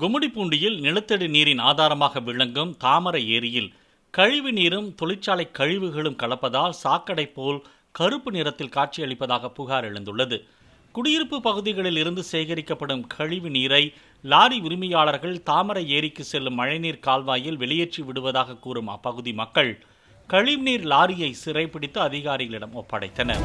கும்மிடிப்பூண்டியில் நிலத்தடி நீரின் ஆதாரமாக விளங்கும் தாமரை ஏரியில் கழிவு நீரும் தொழிற்சாலை கழிவுகளும் கலப்பதால் சாக்கடை போல் கருப்பு நிறத்தில் காட்சியளிப்பதாக புகார் எழுந்துள்ளது. குடியிருப்பு பகுதிகளில் இருந்து சேகரிக்கப்படும் கழிவு நீரை லாரி உரிமையாளர்கள் தாமரை ஏரிக்கு செல்லும் மழைநீர் கால்வாயில் வெளியேற்றி விடுவதாக கூறும் அப்பகுதி மக்கள். கழிவுநீர் லாரியை சிறைப்பிடித்து அதிகாரிகளிடம் ஒப்படைத்தனர்.